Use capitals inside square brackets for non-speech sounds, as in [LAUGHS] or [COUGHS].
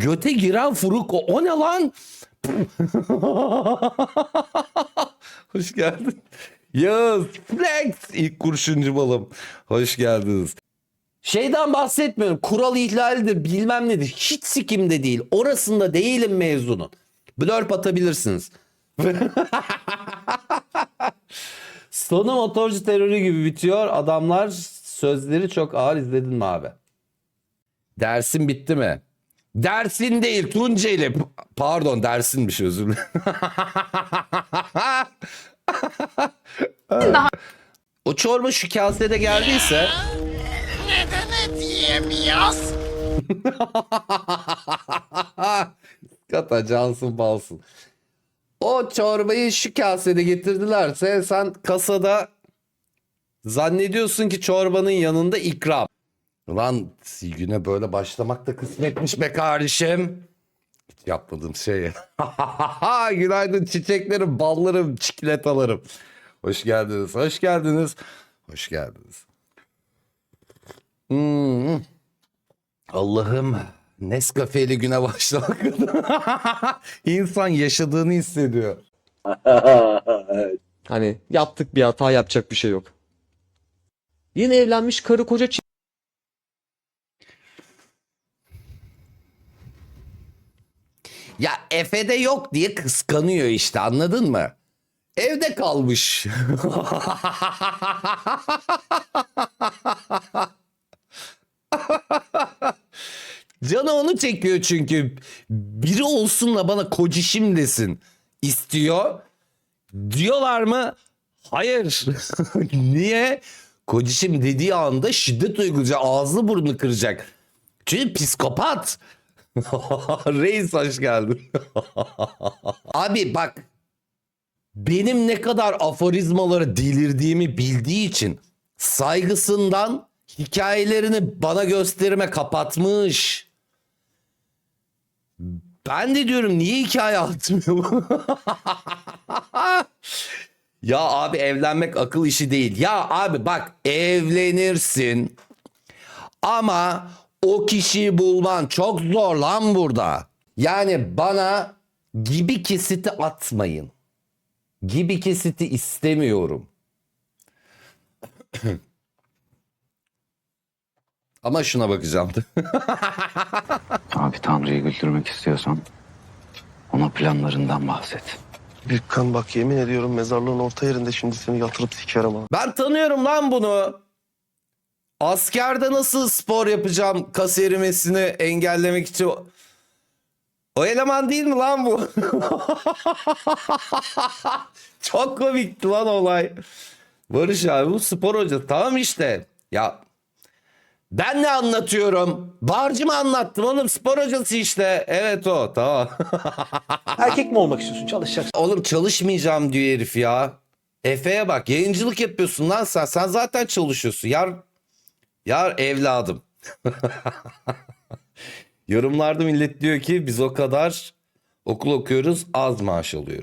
Göte giren furuk o, o ne lan? [LAUGHS] Hoş geldin. Yağız Flex ilk kurşuncu balım. Hoş geldiniz. Şeyden bahsetmiyorum. Kural ihlalidir bilmem nedir. Hiç sikimde değil. Orasında değilim mezunun. Blurp atabilirsiniz. [LAUGHS] Sonu motorcu terörü gibi bitiyor. Adamlar sözleri çok ağır izledin mi abi? Dersin bitti mi? Dersin değil Tunceli. Pardon dersinmiş özür dilerim. o çorba şu kasede geldiyse Neden et yiyemiyoruz? [LAUGHS] Kata cansın balsın. O çorbayı şu kasede getirdilerse sen kasada zannediyorsun ki çorbanın yanında ikram. Ulan güne böyle başlamak da kısmetmiş be kardeşim. Hiç yapmadığım şey. [LAUGHS] Günaydın çiçeklerim, ballarım, çikolatalarım. Hoş geldiniz, hoş geldiniz. Hoş geldiniz. Hmm. Allah'ım Nescafe'li güne başlamak. [LAUGHS] İnsan yaşadığını hissediyor. Hani yaptık bir hata yapacak bir şey yok. Yeni evlenmiş karı koca Ya Efe'de yok diye kıskanıyor işte anladın mı? Evde kalmış. Canı onu çekiyor çünkü. Biri olsun da bana kocişim desin istiyor. Diyorlar mı? Hayır. [LAUGHS] Niye? Kocişim dediği anda şiddet uygulayacak. Ağzını burnunu kıracak. Çünkü psikopat. [LAUGHS] Reis hoş geldin. [LAUGHS] Abi bak benim ne kadar aforizmaları delirdiğimi bildiği için saygısından hikayelerini bana gösterime kapatmış. Ben de diyorum niye hikaye atmıyor? [LAUGHS] ya abi evlenmek akıl işi değil. Ya abi bak evlenirsin ama o kişiyi bulman çok zor lan burada. Yani bana gibi kesiti atmayın. Gibi kesiti istemiyorum. [COUGHS] Ama şuna bakacağım. [LAUGHS] Abi Tanrı'yı güldürmek istiyorsan ona planlarından bahset. Büyükkan bak yemin ediyorum mezarlığın orta yerinde şimdi seni yatırıp sikerim ha. Ben tanıyorum lan bunu. Askerde nasıl spor yapacağım kas erimesini engellemek için. O- eleman değil mi lan bu? [LAUGHS] Çok komikti lan olay. Barış abi bu spor hocası. Tamam işte. Ya ben ne anlatıyorum? Barcı mı anlattım oğlum? Spor hocası işte. Evet o. Tamam. [LAUGHS] Erkek mi olmak istiyorsun? Çalışacaksın. Oğlum çalışmayacağım diyor herif ya. Efe'ye bak yayıncılık yapıyorsun lan sen. Sen zaten çalışıyorsun. Yar, yar evladım. [LAUGHS] Yorumlarda millet diyor ki biz o kadar okul okuyoruz az maaş alıyoruz.